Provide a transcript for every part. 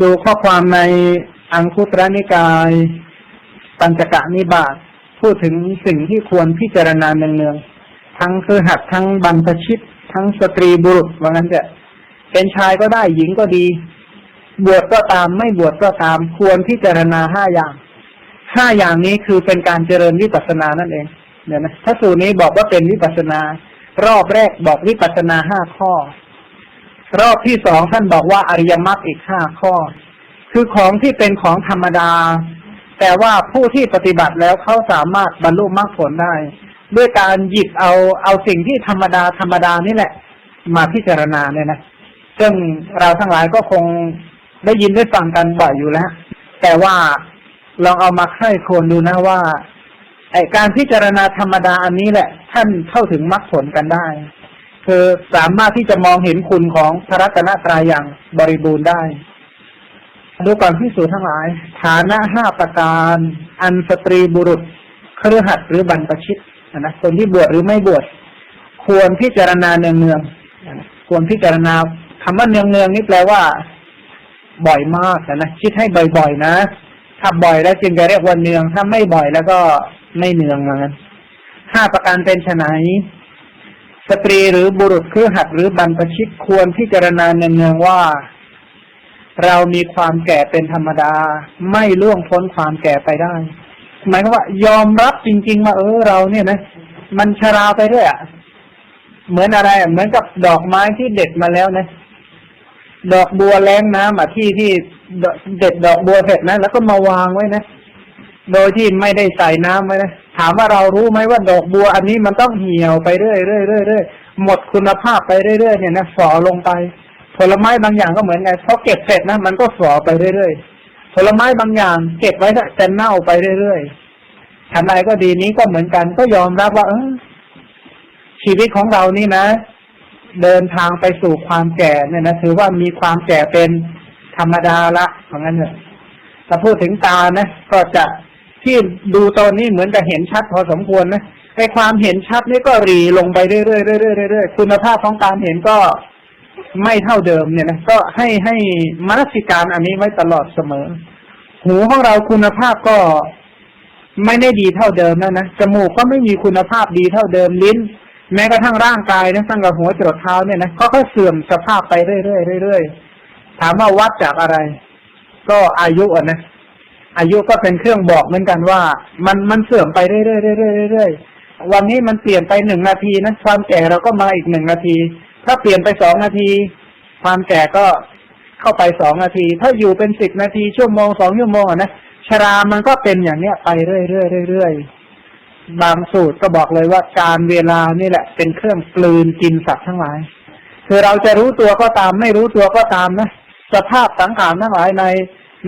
ดูข้อความในอังคุตรนิกาย ปัญจกะนิบาตพูดถึงสิ่งที่ควรพิจารณาเนืองๆทั้งคือหัดทั้งบรรพชิต ทั้งสตรีบุรุษว่างั้นจะเป็นชายก็ได้หญิงก็ดี บวชก็ตามไม่บวชก็ตามควรพิจารณาห้าอย่างห้าอย่างนี้คือเป็นการเจริญวิปัสสนานั่นเองเดี๋ยนะถ้าสูตรนี้บอกว่าเป็นวิปัสสนา รอบแรกบอกวิปัสสนาห้าข้อ รอบที่สองท่านบอกว่าอริยมรรคอีกห้าข้อ คือของที่เป็นของธรรมดา แต่ว่าผู้ที่ปฏิบัติแล้วเขาสามารถบรรลุมรรคผลได้ ด้วยการหยิบเอาเอาสิ่งที่ธรรมดาธรรมดานี่แหละ มาพิจารณาเนี่ยนะซึ่งเราทั้งหลายก็คงได้ยินได้ฟังกันบ่อยอยู่แล้ว แต่ว่าลองเอามาใคร่ควญดูนะว่าไอการพิจารณาธรรมดาอันนี้แหละ ท่านเข้าถึงมรรคผลกันได้ คือสามารถที่จะมองเห็นคุณของพระรัตนตรายอย่างบริบูรณ์ได้ดูก่อนพิสูจน์ทั้งหลาย ฐานะห้าประการ อันสตรีบุรุษเครือหัดหรือบรรพชิตนะคนที่บวชหรือไม่บวชควรพิจารณาเนืองๆนะควรพิจารณาคำว่าเนืองๆนี่แปลว่า บ่อยมากนะคิดให้บ่อยๆนะถ้าบ่อยแล้วจึงจะเรียกว่าเนือง ถ้าไม่บ่อยแล้วก็ไม่เนืองเหมือนกันห้าประการเป็นไน สตรีหรือบุรุษคือหัดหรือบรรพชิตควรพิจารณาเนืองๆว่า เรามีความแก่เป็นธรรมดา ไม่ล่วงพ้นความแก่ไปได้ หมายความว่ายอมรับจริงๆว่าเออเราเนี่ยนะ มันชราไปด้วยอะเหมือนอะไรเหมือนกับดอกไม้ที่เด็ดมาแล้วนะดอกบัวแรงน้ำอะที่ที่เด็ดดอกบัวเสร็จนะ แล้วก็มาวางไว้นะ โดยที่ไม่ได้ใส่น้ำไว้นะถามว่าเรารู้ไหมว่าดอกบัว อันนี้มันต้องเหี่ยวไปเรื่อยเรื่อยเรื่อยเรื่อยหมดคุณภาพไปเรื่อยๆเนี่ยนะฝ่อลงไป ผลไม้บางอย่างก็เหมือนไงพอเก็บเสร็จนะมันก็ฝ่อไปเรื่อยๆผลไม้บางอย่าง เก็บไว้แต่เน่าไปเรื่อยๆทันใดก็ดีนี้ก็เหมือนกัน ก็ยอมรับว่า เออชีวิตของเรานี่นะ เดินทางไปสู่ความแก่เนี่ยนะถือว่ามีความแก่เป็นธรรมดาละเพราะงั้นเนี่ยถ้าพูดถึงตานะก็จะ ที่ดูตอนนี้เหมือนจะเห็นชัดพอสมควรนะไอความเห็นชัดนี่ก็รีลงไปเรื่อยๆเรื่อยๆเรื่อยๆคุณภาพของการเห็นก็ไม่เท่าเดิมเนี่ยนะก็ให้ให้มนสิการอันนี้ไว้ตลอดเสมอ หูของเราคุณภาพก็ไม่ได้ดีเท่าเดิมนะนะจมูกก็ไม่มีคุณภาพดีเท่าเดิมลิ้น แม้กระทั่งร่างกายนะตั้งแต่หัวจรดเท้าเนี่ยนะก็ค่อยเสื่อมสภาพไปเรื่อยๆเรื่อยๆถามว่าวัดจากอะไร ก็อายุอะนะ อายุก็เป็นเครื่องบอกเหมือนกันว่า มันมันเสื่อมไปเรื่อยๆเรื่อยๆเรื่อยๆวันนี้มันเปลี่ยนไปหนึ่งนาทีนะความแก่เราก็มาอีกหนึ่งนาที ถ้าเปลี่ยนไปสองนาที ความแก่ก็เข้าไปสองนาที ถ้าอยู่เป็นสิบนาทีชั่วโมงสองชั่วโมงนะชรามันก็เป็นอย่างเนี้ยไปเรื่อยๆเรื่อยบางสูตรก็บอกเลยว่าการเวลานี่แหละ เป็นเครื่องกลืนกินสัตว์ทั้งหลาย คือเราจะรู้ตัวก็ตาม ไม่รู้ตัวก็ตามนะสภาพสังขารทั้งหลายใน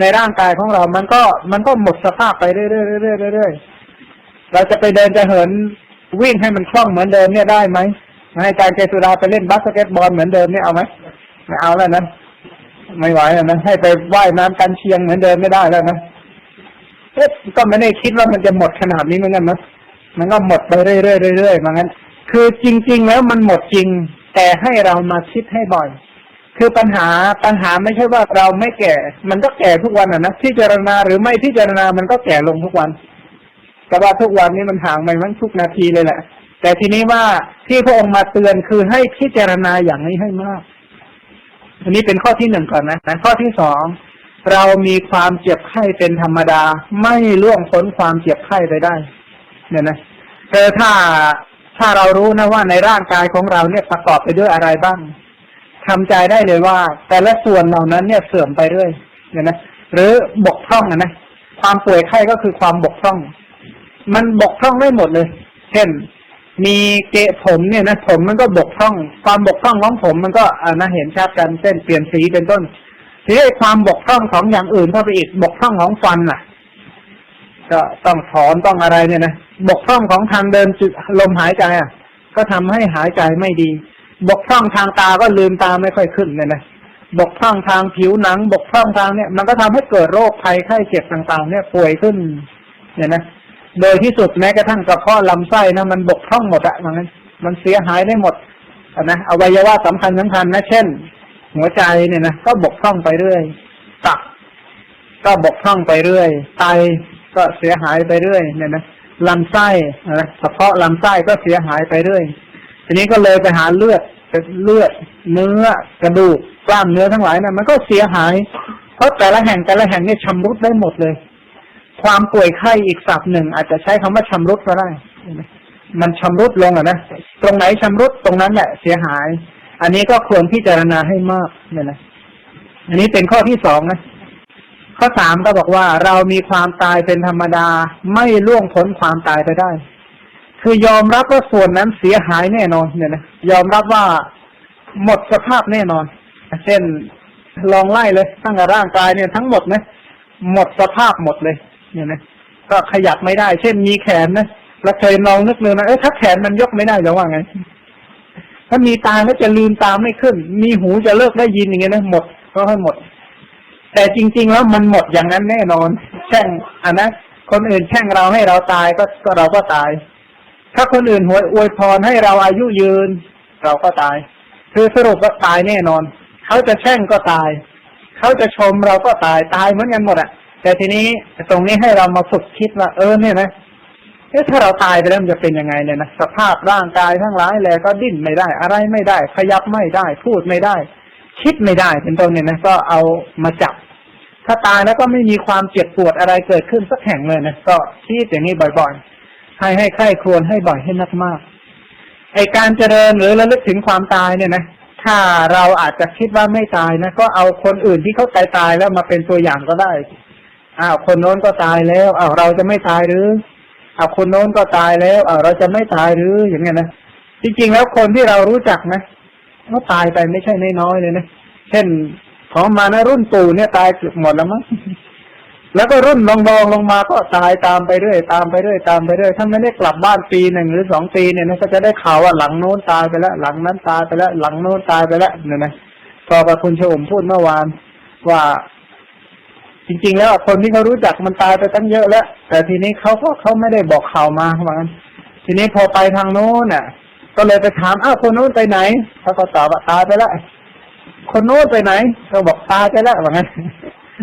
ในร่างกายของเรา มันก็มันก็หมดสภาพไปเรื่อยๆเรื่อยๆเรื่อยๆเราจะไปเดินจะเหินวิ่งให้มันคล่องเหมือนเดิมเนี่ยได้ไหมให้อาจารย์เจสุดาไปเล่นบาสเกตบอลเหมือนเดิมเนี่ยเอาไหมไม่เอาแล้วนะไม่ไหวแล้วนะให้ไปว่ายน้ำกันเชียงเหมือนเดิมไม่ได้แล้วนะเอ๊ะก็ไม่ได้คิดว่ามันจะหมดขนาดนี้เหมือนกันนะมันก็หมดไปเรื่อยๆเรื่อยๆเหมือนกันคือจริง ๆ แล้วมันหมดจริง แต่ให้เรามาคิดให้บ่อย คือปัญหาปัญหาไม่ใช่ว่าเราไม่แก่ มันก็แก่ทุกวันอะนะพิจารณาหรือไม่พิจารณามันก็แก่ลงทุกวัน แต่ว่าทุกวันนี้มันห่างไปมันทุกนาทีเลยแหละ แต่ทีนี้ว่าที่พระองค์มาเตือนคือให้พิจารณาอย่างนี้ให้มาก อันนี้เป็นข้อที่หนึ่งก่อนนะนะข้อที่สองเรามีความเจ็บไข้เป็นธรรมดา ไม่ล่วงพ้นความเจ็บไข้ไปได้ เนี่ยนะเออถ้าถ้าเรารู้นะว่าในร่างกายของเราเนี่ยประกอบไปด้วยอะไรบ้าง ทำใจได้เลยว่า แต่ละส่วนเหล่านั้นเนี่ยเสื่อมไปเรื่อยเนี่ยนะหรือบกพร่องนะนะความป่วยไข้ก็คือความบกพร่อง มันบกพร่องไม่หมดเลย เช่น มีเกะผมเนี่ยนะผมมันก็บกพร่อง ความบกพร่องของผมมันก็อ่านะเห็นชัดกันเส้นเปลี่ยนสีเป็นต้นทีนี้ความบกพร่องของอย่างอื่นเข้าไปอีกบกพร่องของฟันล่ะ ก็ต้องถอนต้องอะไรเนี่ยนะบกพร่องของทางเดินจุลมหายใจอะ ก็ทำให้หายใจไม่ดี บกพร่องทางตาก็ลืมตาไม่ค่อยขึ้นเนี่ยนะบกพร่องทางผิวหนัง บกพร่องทางเนี่ย มันก็ทำให้เกิดโรคภัยไข้เจ็บต่างๆ เนี่ยป่วยขึ้น เนี่ยนะโดยที่สุดแม้กระทั่งกระเพาะลำไส้นะมันบกพร่องหมดอะมันมันเสียหายได้หมดอะนะอวัยวะสำคัญสำคัญนะเช่น หัวใจเนี่ยนะก็บกพร่องไปเรื่อยตับก็บกพร่องไปเรื่อยไตก็เสียหายไปเรื่อยเนี่ยนะลำไส้นะเฉพาะลำไส้ก็เสียหายไปเรื่อย ทีนี้ก็เลยไปหาเลือดเลือดเนื้อกระดูกกล้ามเนื้อทั้งหลายนะมันก็เสียหาย เพราะแต่ละแห่งแต่ละแห่งเนี่ยชำรุดได้หมดเลย ความป่วยไข้อีกศัพท์หนึ่ง อาจจะใช้คำว่าชำรุดก็ได้มันชำรุดลงอะนะตรงไหนชำรุดตรงนั้นแหละเสียหาย อันนี้ก็ควรพิจารณาให้มากเนี่ยนะอันนี้เป็นข้อที่สองนะข้อสามก็บอกว่าเรามีความตายเป็นธรรมดาไม่ล่วงพ้นความตายไปได้ คือยอมรับว่าส่วนนั้นเสียหายแน่นอนเนี่ยนะยอมรับว่าหมดสภาพแน่นอน เช่นลองไล่เลยตั้งแต่ร่างกายเนี่ยทั้งหมดนะหมดสภาพหมดเลย เนี่ยนะก็ขยับไม่ได้ เช่นมีแขนนะเราเคยลองนึกเลยนะเอ้ถ้าแขนมันยกไม่ได้จะว่าไงถ้ามีตาแล้วจะลืมตาไม่ขึ้น มีหูจะเลิกได้ยินอย่างเงี้ยนะหมดก็ให้หมด แต่จริง ๆ แล้วมันหมดอย่างนั้นแน่นอน แช่งอันนะคนอื่นแช่งเราให้เราตายก็ก็เราก็ตาย ถ้าคนอื่นหวยอวยพรให้เราอายุยืน เราก็ตาย คือสรุปว่าตายแน่นอน เขาจะแช่งก็ตาย เขาจะชมเราก็ตายตายเหมือนกันหมดอะแต่ทีนี้ตรงนี้ให้เรามาฝึกคิดว่าเออเนี่ยนะเอ๊ะถ้าเราตายไปแล้วมันจะเป็นยังไงเนี่ยนะสภาพร่างกายทั้งหลายแหละก็ดิ้นไม่ได้ อะไรไม่ได้ ขยับไม่ได้ พูดไม่ได้ คิดไม่ได้ เป็นต้นเนี่ยนะก็เอามาจับ ถ้าตายแล้วก็ไม่มีความเจ็บปวดอะไรเกิดขึ้นสักแห่งเลยนะก็คิดอย่างนี้บ่อย ๆ ให้ให้ใคร่ครวญให้บ่อยให้นักมากไอการเจริญหรือระลึกถึงความตายเนี่ยนะถ้าเราอาจจะคิดว่าไม่ตายนะก็เอาคนอื่นที่เขาตายตายแล้วมาเป็นตัวอย่างก็ได้อ้าวคนโน้นก็ตายแล้วอ้าวเราจะไม่ตายหรืออ้าวคนโน้นก็ตายแล้วอ้าวเราจะไม่ตายหรืออย่างเงี้ยนะจริงๆแล้วคนที่เรารู้จักนะเขาตายไปไม่ใช่น้อยๆเลยนะเช่นของมานะรุ่นปู่เนี่ยตายเกือบหมดแล้วมั้ง แล้วก็รุ่นรองๆลงมาก็ตายตามไปเรื่อยตามไปเรื่อยตามไปเรื่อยถ้าไม่ได้กลับบ้านปีหนึ่งหรือสองปีเนี่ยนะก็จะได้ข่าวว่าหลังโน้นตายไปแล้วหลังนั้นตายไปแล้วหลังโน้นตายไปแล้วเนี่ยนะก็กับคุณชมพูดเมื่อวานว่า จริง ๆ แล้วคนที่เขารู้จักมันตายไปตั้งเยอะแล้วแต่ทีนี้เขาก็เขาไม่ได้บอกข่าวมาว่างั้นทีนี้พอไปทางโน้นน่ะ ก็เลยไปถามอ้าวคนโน้นไปไหนเขาก็ตอบว่าตายไปแล้วคนโน้นไปไหนเขาบอกตายไปแล้วว่างั้น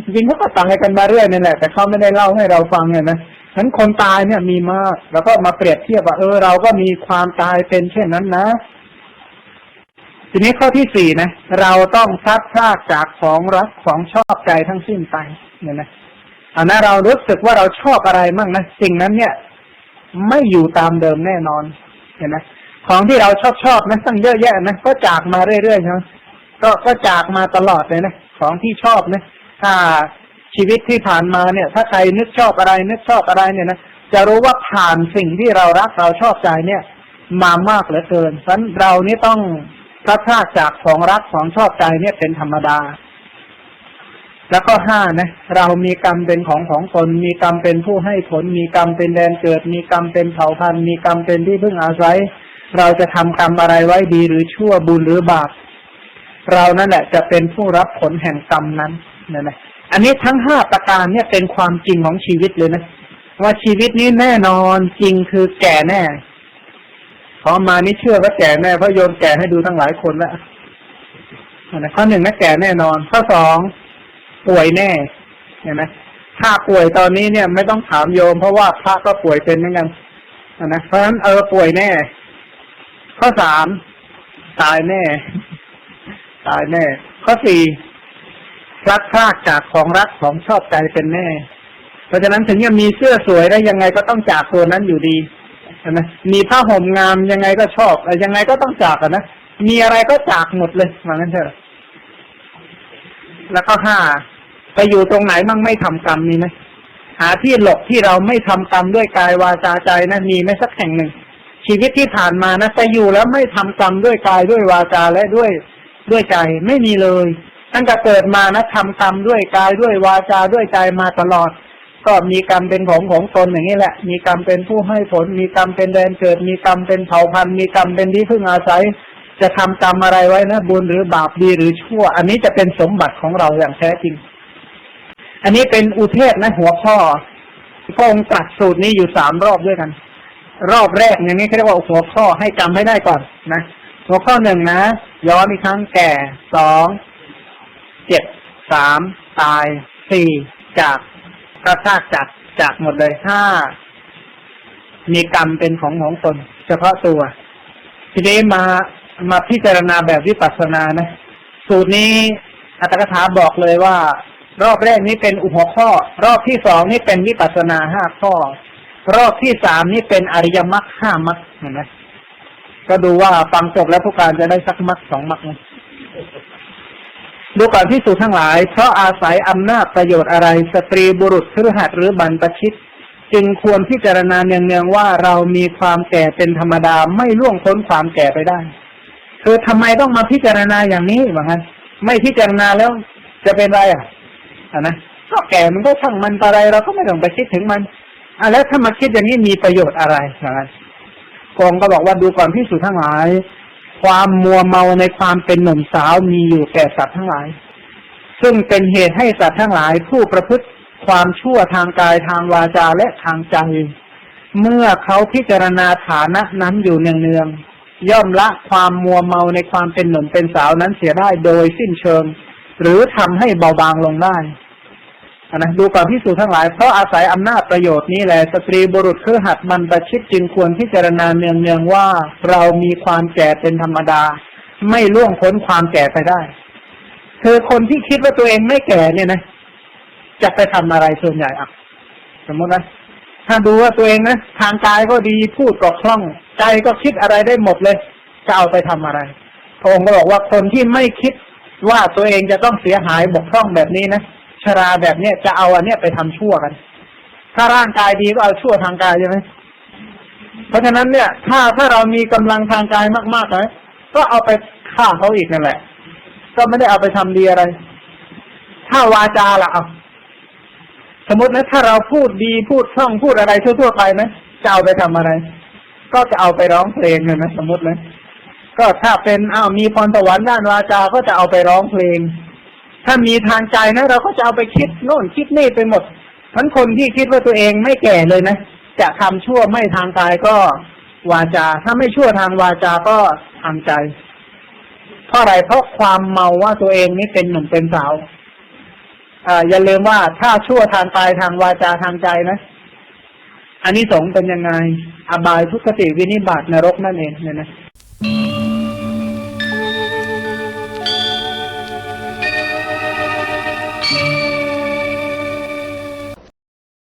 จริงเขาก็ตายกันมาเรื่อยนี่แหละแต่เขาไม่ได้เล่าให้เราฟังเนี่ยนะฉะนั้นคนตายเนี่ยมีมาก แล้วก็มาเปรียบเทียบว่าเออเราก็มีความตายเป็นเช่นนั้นนะ ทีนี้ข้อที่สี่นะเราต้องซัดพรากจากของรักของชอบใจทั้งสิ้นไปเนี่ยนะอันนั้นเรารู้สึกว่าเราชอบอะไรมั่งนะสิ่งนั้นเนี่ย ไม่อยู่ตามเดิมแน่นอน เห็นไหมของที่เราชอบชอบนะตั้งเยอะแยะนะก็จากมาเรื่อยๆใช่ไหมก็ก็จากมาตลอดเลยนะของที่ชอบนะ ถ้าชีวิตที่ผ่านมาเนี่ย ถ้าใครนึกชอบอะไร นึกชอบอะไรเนี่ยนะจะรู้ว่าผ่านสิ่งที่เรารักเราชอบใจเนี่ย มามากเหลือเกินฉะนั้นเรานี่ต้องพลัดพาจากของรักของชอบใจเนี่ยเป็นธรรมดา แล้วก็ห้านะ เรามีกรรมเป็นของของตนมีกรรมเป็นผู้ให้ผล มีกรรมเป็นแดนเกิด มีกรรมเป็นเผ่าพันธุ์มีกรรมเป็นที่พึ่งอาศัย เราจะทำกรรมอะไรไว้ดีหรือชั่วบุญหรือบาปเรานั่นแหละจะเป็นผู้รับผลแห่งกรรมนั้น นะนะอันนี้ทั้งห้าประการเนี่ยเป็นความจริงของชีวิตเลยนะว่าชีวิตนี้แน่นอนจริงคือแก่แน่พอมานี่เชื่อว่าแก่แน่เพราะโยนแก่ให้ดูทั้งหลายคนแล้วนะข้อหนึ่งนะแก่แน่นอน ข้อสองป่วยแน่เห็นไหมถ้าป่วยตอนนี้เนี่ยไม่ต้องถามโยม เพราะว่าพระก็ป่วยเป็นเหมือนกันนะเพราะฉะนั้นเออป่วยแน่ ข้อสามตายแน่ ตายแน่ ข้อสี่ พลัดพรากจากของรักของชอบใจเป็นแน่ เพราะฉะนั้นถึงจะมีเสื้อสวยได้ยังไงก็ต้องจากตัวนั้นอยู่ดีนะมีผ้าห่มงามยังไงก็ชอบยังไงก็ต้องจากนะ มีอะไรก็จากหมดเลยว่างั้นเถอะ แล้วก็ห้าไปอยู่ตรงไหนมั่งไม่ทำกรรมมีไหมหาที่หลบที่เราไม่ทำกรรมด้วยกายวาจาใจนะมีไหมสักแห่งหนึ่ง ชีวิตที่ผ่านมานะไปอยู่แล้วไม่ทำกรรมด้วยกายด้วยวาจาและด้วยด้วยใจไม่มีเลย ตั้งแต่เกิดมานะทำกรรมด้วยกายด้วยวาจาด้วยใจมาตลอด ก็มีกรรมเป็นของของตนอย่างนี้แหละ มีกรรมเป็นผู้ให้ผล มีกรรมเป็นแดนเกิด มีกรรมเป็นเผ่าพันธุ์มีกรรมเป็นที่พึ่งอาศัย จะทำกรรมอะไรไว้นะ บุญหรือบาปดีหรือชั่ว อันนี้จะเป็นสมบัติของเราอย่างแท้จริง อันนี้เป็นอุเทศนะหัวข้อพระองค์ตรัสสูตรนี้อยู่สามรอบด้วยกัน รอบแรกอย่างนี้เขาเรียกว่าหัวข้อให้จำให้ได้ก่อนนะ หัวข้อหนึ่งนะย้อนอีกครั้งแก่สอง สามตายสี่จากกระซากจากจากหมดเลยห้ามีกรรมเป็นของของตนเฉพาะตัว ทีนี้มามาพิจารณาแบบวิปัสสนานะ สูตรนี้อัตถกถาบอกเลยว่า รอบแรกนี้เป็นอุปข้อ รอบที่สองนี่เป็นวิปัสสนาห้าข้อ รอบที่สามนี่เป็นอริยมรรคห้ามรรคเห็นไหมก็ดูว่าฟังจบแล้วผู้การจะได้สักมรรคสองมรรค ดูก่อนที่สูจทั้งหลาย เพราะอาศัยอำนาจประโยชน์อะไร สตรีบุรุษครือหัดหรือบรรพชิต จึงควรพิจารณาเนืองๆว่าเรามีความแก่เป็นธรรมดาไม่ล่วงพ้นความแก่ไปได้ คือทำไมต้องมาพิจารณาอย่างนี้ว่างั้นไม่พิจารณาแล้วจะเป็นไรอะอะนะก็แก่มันก็ช่างมันอะไร เราก็ไม่ต้องไปคิดถึงมันอะแล้วถ้ามาคิดอย่างนี้มีประโยชน์อะไรว่างั้นกองก็บอกว่าดูก่อนพิสูจน์ทั้งหลาย ความมัวเมาในความเป็นหนุ่มสาวมีอยู่แก่สัตว์ทั้งหลาย ซึ่งเป็นเหตุให้สัตว์ทั้งหลายผู้ประพฤติความชั่วทางกายทางวาจาและทางใจ เมื่อเขาพิจารณาฐานะนั้นอยู่เนืองๆย่อมละความมัวเมาในความเป็นหนุ่มเป็นสาวนั้นเสียได้โดยสิ้นเชิง หรือทำให้เบาบางลงได้ นะดูก่อนพิสูจน์ทั้งหลาย เพราะอาศัยอำนาจประโยชน์นี้แหละสตรีบุรุษคือหัดมันประชิดจึงควรพิจารณาเนืองๆว่าเรามีความแก่เป็นธรรมดา ไม่ล่วงพ้นความแก่ไปได้ คือคนที่คิดว่าตัวเองไม่แก่เนี่ยนะ จะไปทำอะไรส่วนใหญ่อะ สมมตินะถ้าดูว่าตัวเองนะทางกายก็ดีพูดก็คล่อง ใจก็คิดอะไรได้หมดเลย จะเอาไปทำอะไรพระองค์ก็บอกว่าคนที่ไม่คิดว่าตัวเองจะต้องเสียหายบกพร่องแบบนี้นะ ชราแบบเนี้ยจะเอาอันเนี้ยไปทำชั่วกัน ถ้าร่างกายดีก็เอาชั่วทางกายใช่ไหมเพราะฉะนั้นเนี่ย ถ้าถ้าเรามีกำลังทางกายมากๆนะก็เอาไปฆ่าเขาอีกนั่นแหละ ก็ไม่ได้เอาไปทำดีอะไร ถ้าวาจาล่ะเอาสมมตินะถ้าเราพูดดีพูดคล่องพูดอะไรทั่วๆไปนะจะเอาไปทำอะไร ก็จะเอาไปร้องเพลงเลยนะสมมติเลยก็ถ้าเป็นอ้าวมีพรสวรรค์ด้านวาจาก็จะเอาไปร้องเพลง ถ้ามีทางใจนะ เราก็จะเอาไปคิดโน่นคิดนี่ไปหมดทั้นคนที่คิดว่าตัวเองไม่แก่เลยนะจะทำชั่วไม่ทางกายก็วาจา ถ้าไม่ชั่วทางวาจาก็ทางใจ เพราะอะไรเพราะความเมาว่าตัวเองนี่เป็นหนุ่มเป็นสาวอ่าอย่าลืมว่าถ้าชั่วทางกายทางวาจาทางใจนะอันนี้สงเป็นยังไง อบายทุกขติวินิบาตนรกนั่นเองเนี่ยนะ